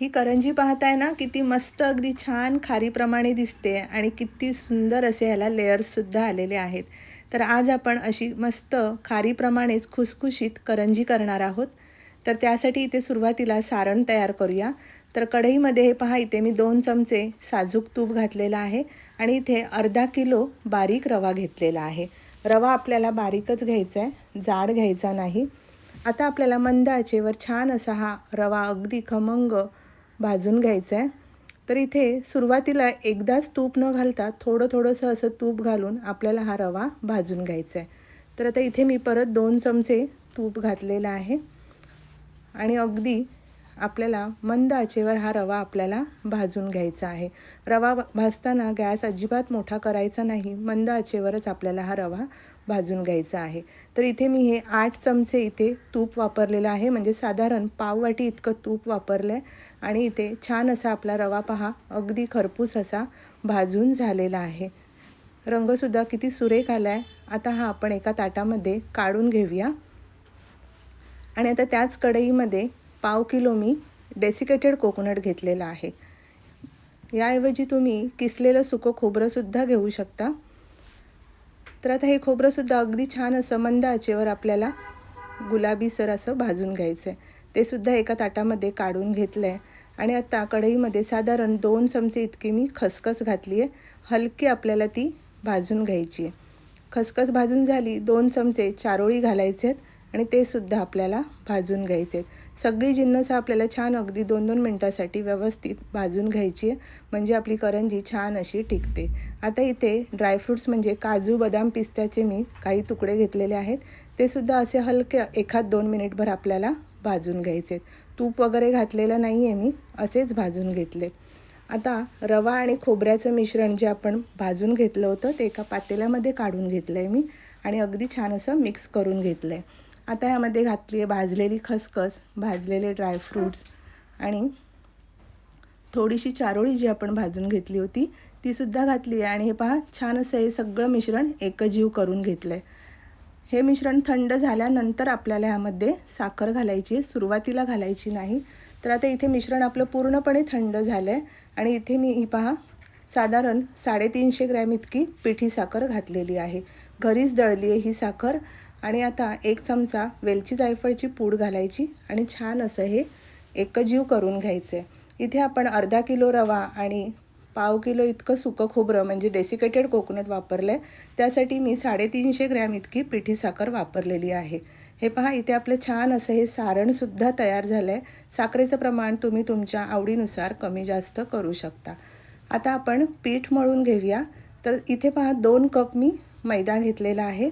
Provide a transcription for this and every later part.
ही करंजी पाहताय ना किती मस्त अगदी छान खारीप्रमाणे दिसते आणि किती सुंदर असे ह्याला लेयर्ससुद्धा आलेले आहेत. तर आज आपण अशी मस्त खारीप्रमाणेच खुसखुशीत करंजी करणार आहोत. तर त्यासाठी इथे सुरुवातीला सारण तयार करूया. तर कढईमध्ये हे पहा इथे मी दोन चमचे साजूक तूप घातलेलं आहे आणि इथे अर्धा किलो बारीक रवा घेतलेला आहे. रवा आपल्याला बारीकच घ्यायचा आहे जाड घ्यायचा नाही. आता आपल्याला मंद आचेवर छान असा हा रवा अगदी खमंग भाजून घ्यायचं आहे तर इथे सुरुवातीला एकदाच तूप न घालता थोडं थोडंसं असं तूप घालून आपल्याला हा रवा भाजून घ्यायचा आहे तर आता इथे मी परत दोन चमचे तूप घातलेला आहे. आणि अगदी आपल्याला मंद आचेवर हा रवा आपल्याला भाजून घ्यायचा आहे. रवा भाजताना गॅस अजिबात मोठा करायचा नाही. मंद आचेवरच आपल्याला हा रवा भाजून घ्यायचं आहे. तर इथे मी हे आठ चमचे इथे तूप वापरलेलं आहे. म्हणजे साधारण पाववाटी इतकं तूप वापरलं आहे आणि इथे छान असा आपला रवा पहा. अगदी खरपूस असा भाजून झालेला आहे. रंगसुद्धा किती सुरेख आला आहे आता हा आपण एका ताटामध्ये काढून घेऊया. आणि आता त्याच कढईमध्ये पाव किलो मी डेसिकेटेड कोकोनट घेतलेला आहे. याऐवजी तुम्ही किसलेलं सुकं खोबरंसुद्धा घेऊ शकता. तर आता हे खोबरंसुद्धा अगदी छान असं मंद आचेवर आपल्याला गुलाबीसर असं भाजून घ्यायचं आहे ते सुद्धा एका ताटामध्ये काढून घेतलं आहे आणि आता कढईमध्ये साधारण दोन चमचे इतकी मी खसखस घातली आहे हलकी आपल्याला ती भाजून घ्यायची आहे खसखस भाजून झाली दोन चमचे चारोळी घालायचे आहेत आणि ते सुद्धा आपल्याला भाजून घ्यायचे आहेत. सगळी जिन्नस आपल्याला छान अगदी दोन दोन मिनटासाठी व्यवस्थित भाजून घ्यायची आहे. म्हणजे आपली करंजी छान अशी टिकते. आता इथे ड्रायफ्रूट्स म्हणजे काजू बदाम पिस्त्याचे मी काही तुकडे घेतलेले आहेत. ते सुद्धा असे हलके एखाद दोन मिनिटभर आपल्याला भाजून घ्यायचे आहेत. तूप वगैरे घातलेलं नाही आहे मी असेच भाजून घेतले. आता रवा आणि खोबऱ्याचं मिश्रण जे आपण भाजून घेतलं होतं ते एका पातेल्यामध्ये काढून घेतलं आहे मी आणि अगदी छान असं मिक्स करून घेतलं आहे आता ह्यामध्ये घातली आहे भाजलेली खसखस भाजलेले ड्रायफ्रूट्स आणि थोडीशी चारोळी जी आपण भाजून घेतली होती तीसुद्धा घातली आहे. आणि हे पहा छान असं हे सगळं मिश्रण एकजीव करून घेतलं आहे हे मिश्रण थंड झाल्यानंतर आपल्याला ह्यामध्ये साखर घालायची सुरुवातीला घालायची नाही. तर आता इथे मिश्रण आपलं पूर्णपणे थंड झालं आहे आणि इथे मी ही पहा साधारण साडेतीनशे ग्रॅम इतकी पिठी साखर घातलेली आहे. घरीच दळली आहे ही साखर. आणि आता एक चमचा वेलची जायफळची पूड घालायची आणि छान असं हे एकजीव करून घ्यायचं. आहे इथे आपण अर्धा किलो रवा आणि पाव किलो इतकं सुकं खोबरं म्हणजे डेसिकेटेड कोकोनट वापरलं आहे त्यासाठी मी साडेतीनशे ग्रॅम इतकी पिठी साखर वापरलेली आहे. हे पहा इथे आपलं छान असं हे सारणसुद्धा तयार झालं आहे साखरेचं प्रमाण तुम्ही तुमच्या आवडीनुसार कमी जास्त करू शकता. आता आपण पीठ मळून घेऊया. तर इथे पहा दोन कप मी मैदा घेतलेला आहे.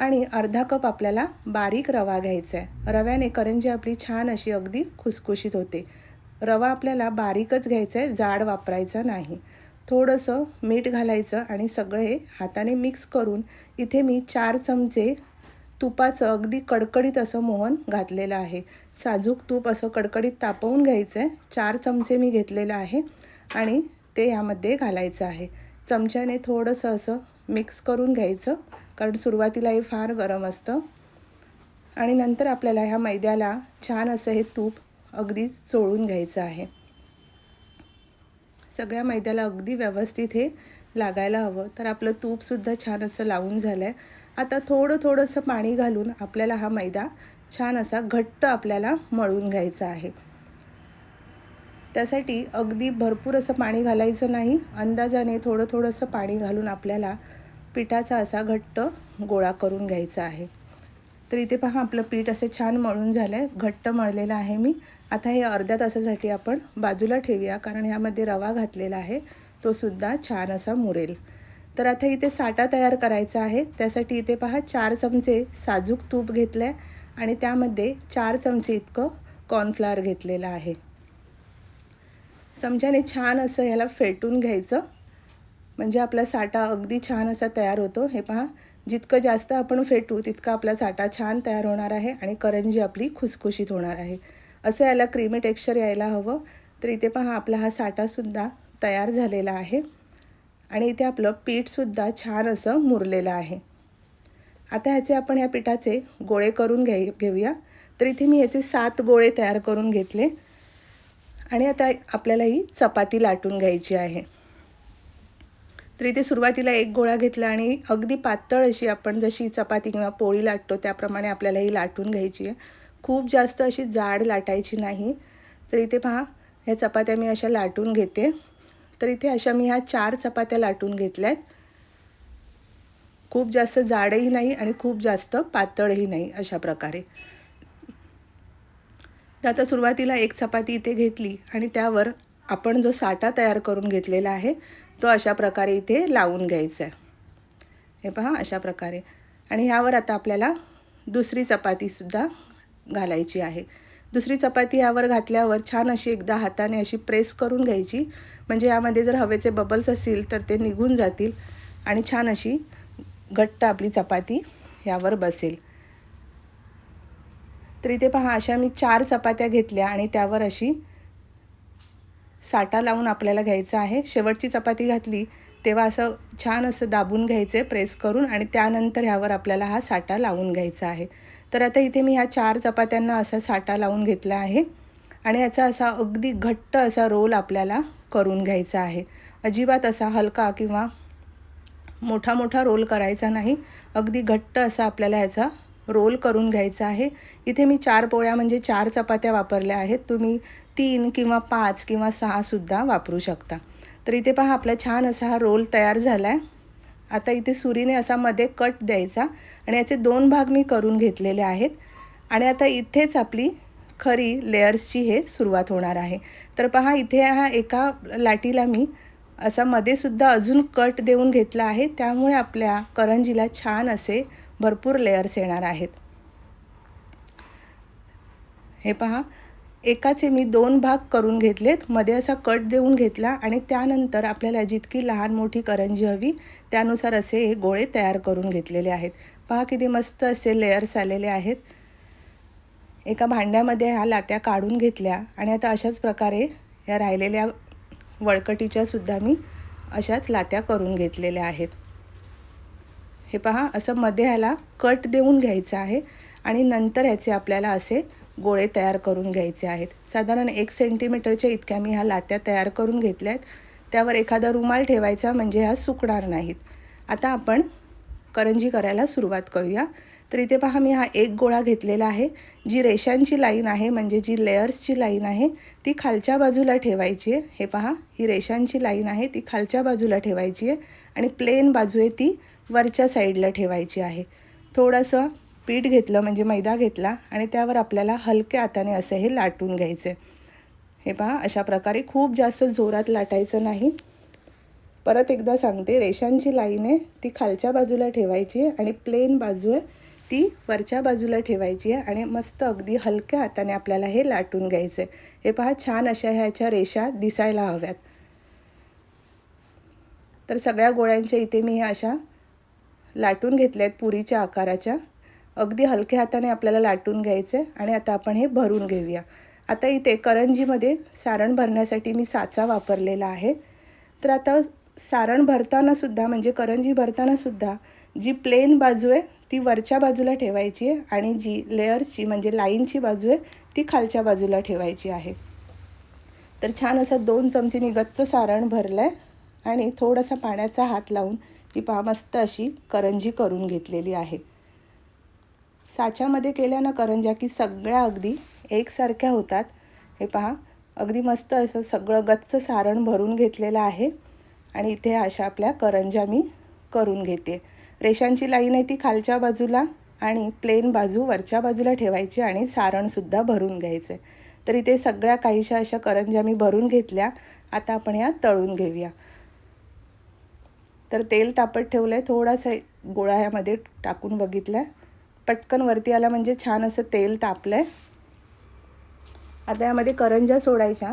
आणि अर्धा कप आपल्याला बारीक रवा घ्यायचा आहे. रव्याने करंजी आपली छान अशी अगदी खुसखुशीत होते. रवा आपल्याला बारीकच घ्यायचा आहे जाड वापरायचा नाही. थोडंसं मीठ घालायचं आणि सगळं हे हाताने मिक्स करून इथे मी चार चमचे तुपाचं अगदी कडकडीत असं मोहन घातलेलं आहे. साजूक तूप असं कडकडीत तापवून घ्यायचं आहे. चार चमचे मी घेतलेलं आहे आणि ते यामध्ये घालायचं आहे. चमच्याने थोडंसं असं मिक्स करून घ्यायचं. कारण सुरुवातीला हे फार गरम असतं. आणि नंतर आपल्याला ह्या मैद्याला छान असं हे तूप अगदी चोळून घ्यायचं आहे. सगळ्या मैद्याला अगदी व्यवस्थित हे लागायला हवं. तर आपलं तूपसुद्धा छान असं लावून झालं आहे आता थोडं थोडंसं पाणी घालून आपल्याला हा मैदा छान असा घट्ट आपल्याला मळून घ्यायचा आहे. त्यासाठी अगदी भरपूर असं पाणी घालायचं नाही. अंदाजाने थोडं थोडंसं पाणी घालून आपल्याला पिठाचा असा घट्ट गोळा करून घ्यायचा आहे. तर इथे पहा आपलं पीठ असे छान मळून झालं आहे घट्ट मळलेलं आहे मी. आता हे अर्ध्या तासासाठी आपण बाजूला ठेवूया कारण ह्यामध्ये रवा घातलेला आहे. तो सुद्धा छान असा मुरेल. तर आता इथे साठा तयार करायचा आहे. त्यासाठी इथे पहा चार चमचे साजूक तूप घेतलं आहे आणि त्यामध्ये चार चमचे इतकं कॉर्नफ्लॉवर घेतलेलं आहे. चमच्याने छान असं ह्याला फेटून घ्यायचं. म्हणजे आपला साठा अगदी छान असा तयार होतो. हे पहा जितकं जास्त आपण फेटू तितका आपला साठा छान तयार होणार आहे आणि करंजी आपली खुसखुशीत होणार आहे. असं याला क्रीमी टेक्स्चर यायला हवं. तर इथे पहा आपला हा साठासुद्धा तयार झालेला आहे. आणि इथे आपलं पीठसुद्धा छान असं मुरलेलं आहे. आता ह्याचे आपण ह्या पिठाचे गोळे करून घे घेऊया. तर इथे मी ह्याचे सात गोळे तयार करून घेतले. आणि आता आपल्याला ही चपाती लाटून घ्यायची आहे. तर इथे सुरुवातीला एक गोळा घेतला आणि अगदी पातळ अशी आपण जशी चपाती किंवा पोळी लाटतो त्याप्रमाणे आपल्याला ही लाटून घ्यायची आहे. खूप जास्त अशी जाड लाटायची नाही. तर इथे पहा ह्या चपात्या मी अशा लाटून घेते. तर इथे अशा मी ह्या चार चपात्या लाटून घेतल्या आहेत खूप जास्त जाडही नाही आणि खूप जास्त पातळही नाही अशा प्रकारे. तर आता सुरुवातीला एक चपाती इथे घेतली आणि त्यावर आपण जो साठा तयार करून घेतलेला आहे तो अशा प्रकारे इथे लावून घ्यायचा आहे. हे पहा अशा प्रकारे. आणि ह्यावर आता आपल्याला दुसरी चपातीसुद्धा घालायची आहे. दुसरी चपाती यावर घातल्यावर छान अशी एकदा हाताने अशी प्रेस करून घ्यायची. म्हणजे यामध्ये जर हवेचे बबल्स असतील तर ते निघून जातील आणि छान अशी घट्ट आपली चपाती यावर बसेल. तर इथे पहा अशा मी चार चपात्या घेतल्या आणि त्यावर अशी साठा लावून आपल्याला घ्यायचा आहे. शेवटची चपाती घातली तेव्हा असं छान असं दाबून घ्यायचे प्रेस करून आणि त्यानंतर ह्यावर आपल्याला हा साठा लावून घ्यायचा आहे. तर आता इथे मी ह्या चार चपात्यांना असा साठा लावून घेतला आहे आणि याचा असा अगदी घट्ट असा रोल आपल्याला करून घ्यायचा आहे. अजिबात असा हलका किंवा मोठा मोठा रोल करायचा नाही. अगदी घट्ट असा आपल्याला ह्याचा रोल करून घ्यायचा आहे. इथे मी चार पोळ्या म्हणजे चार चपात्या वापरल्या आहेत. तुम्ही तीन किंवा पाच किंवा सहासुद्धा वापरू शकता. तर इथे पहा आपला छान असा हा रोल तयार झाला आहे आता इथे सुरीने असा मध्ये कट द्यायचा आणि याचे दोन भाग मी करून घेतलेले आहेत. आणि आता इथेच आपली खरी लेयर्सची हे सुरुवात होणार आहे. तर पहा इथे हा एका लाटीला मी असा मध्येसुद्धा अजून कट देऊन घेतला आहे. त्यामुळे आपल्या करंजीला छान असे भरपूर लेयर्स येणार आहेत. हे पहा. एकाचे मी दोन भाग करून घेतलेत. मध्ये असा कट देऊन घेतला आणि त्यानंतर आपल्याला जितकी लहान मोठी करंजी हवी त्यानुसार असे हे गोळे तयार करून घेतलेले आहेत. पहा किती मस्त असे लेयर्स आलेले आहेत. एका भांड्यामध्ये ह्या लात्या काढून घेतल्या आणि आता अशाच प्रकारे ह्या राहिलेल्या वळकटीच्या सुद्धा मी अशाच लात्या करून घेतलेल्या आहेत. हे पहा असं मध्ये ह्याला कट देऊन घ्यायचं आहे आणि नंतर ह्याचे आपल्याला असे गोळे तयार करून घ्यायचे आहेत. साधारण एक सेंटीमीटरच्या इतक्या मी ह्या लात्या तयार करून घेतल्या आहेत त्यावर एखादा रुमाल ठेवायचा म्हणजे ह्या सुकणार नाहीत. आता आपण करंजी करायला सुरुवात करूया. तर इथे पहा मी हा एक गोळा घेतलेला आहे. जी रेषांची लाईन आहे म्हणजे जी लेयर्सची लाईन आहे ती खालच्या बाजूला ठेवायची आहे. हे पहा ही रेषांची लाईन आहे ती खालच्या बाजूला ठेवायची आहे आणि प्लेन बाजू आहे ती वरच्या साईडला ठेवायची आहे. थोडंसं पीठ घेतलं म्हणजे मैदा घेतला आणि त्यावर आपल्याला हलक्या हाताने असं हे लाटून घ्यायचं हे पहा अशा प्रकारे खूप जास्त जोरात लाटायचं नाही. परत एकदा सांगते रेषांची लाईन आहे ती खालच्या बाजूला ठेवायची आहे आणि प्लेन बाजू आहे ती वरच्या बाजूला ठेवायची आहे आणि मस्त अगदी हलक्या हाताने आपल्याला हे लाटून घ्यायचं आहे हे पहा छान अशा ह्याच्या रेषा दिसायला हव्यात. तर सगळ्या गोळ्यांच्या इथे मी ह्या अशा लाटून घेतल्या आहेत पुरीच्या आकाराच्या. अगदी हलक्या हाताने आपल्याला लाटून घ्यायचं आहे आणि आता आपण हे भरून घेऊया. आता इथे करंजीमध्ये सारण भरण्यासाठी मी साचा वापरलेला आहे. तर आता सारण भरतानासुद्धा म्हणजे करंजी भरतानासुद्धा जी प्लेन बाजू आहे ती वरच्या बाजूला ठेवायची आहे आणि जी लेअर्सची म्हणजे लाईनची बाजू आहे ती खालच्या बाजूला ठेवायची आहे. तर छान असं दोन चमचे मी गच्च सारण भरलं आहे आणि थोडासा पाण्याचा हात लावून ही पहा मस्त अशी करंजी करून घेतलेली आहे. साच्यामध्ये केल्यानं करंजा की सगळ्या अगदी एकसारख्या होतात. हे पहा अगदी मस्त असं सगळं गच्च सारण भरून घेतलेलं आहे. आणि इथे अशा आपल्या करंजा मी करून घेते. रेषांची लाईन आहे ती खालच्या बाजूला आणि प्लेन बाजू वरच्या बाजूला ठेवायची आणि सारणसुद्धा भरून घ्यायचं. तर इथे सगळ्या काहीशा अशा करंजा मी भरून घेतल्या. आता आपण या तळून घेऊया. तर तेल तापत ठेवलं आहे थोडासा गोळा ह्यामध्ये टाकून बघितलं आहे पटकन वरती आला म्हणजे छान असं तेल तापलं आहे आता यामध्ये करंजा सोडायच्या.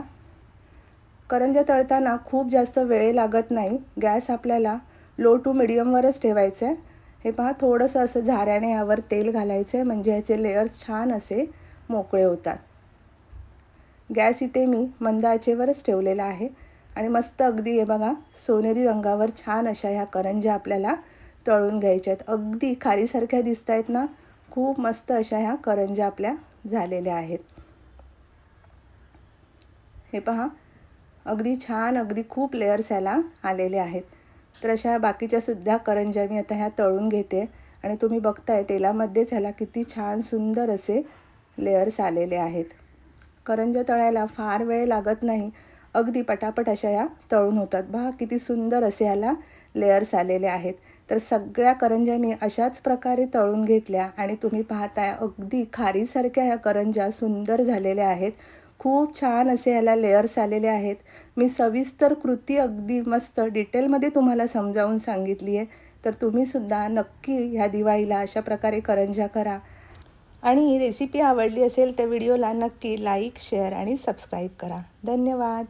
करंजा तळताना खूप जास्त वेळ लागत नाही. गॅस आपल्याला लो टू मिडियमवरच ठेवायचं आहे हे पहा थोडंसं असं झाऱ्याने यावर तेल घालायचं आहे म्हणजे ह्याचे लेअर्स छान असे मोकळे होतात. गॅस इथे मी मंद आचेवरच ठेवलेला आहे. आणि मस्त अगदी हे बघा सोनेरी रंगावर छान अशा ह्या करंज्या आपल्याला तळून घ्यायच्या आहेत. अगदी खारीसारख्या दिसत आहेत ना खूप मस्त अशा ह्या करंज्या आपल्या झालेल्या आहेत. हे पहा अगदी छान अगदी खूप लेअर्स याला आलेले आहेत. तर अशा बाकीच्या सुद्धा करंज्या मी आता ह्या तळून घेते. आणि तुम्ही बघताय तेलामध्येच ह्याला किती छान सुंदर असे लेअर्स आलेले आहेत. करंज्या तळायला फार वेळ लागत नाही. अगदी पटापट अशा या तळून होतात. बघा किती सुंदर असे ह्याला लेयर्स आलेले आहेत. तर सगळ्या करंज्या मी अशाच प्रकारे तळून घेतल्या आणि तुम्ही पाहताय अगदी खारीसारख्या ह्या करंज्या सुंदर झालेल्या आहेत. खूप छान असे याला लेयर्स आलेले आहेत. मी सविस्तर कृती अगदी मस्त डिटेलमध्ये तुम्हाला समजावून सांगितली आहे तर तुम्हीसुद्धा नक्की ह्या दिवाळीला अशा प्रकारे करंज्या करा. आणि ही रेसिपी आवडली असेल तर व्हिडिओला नक्की लाईक शेअर आणि सबस्क्राईब करा. धन्यवाद.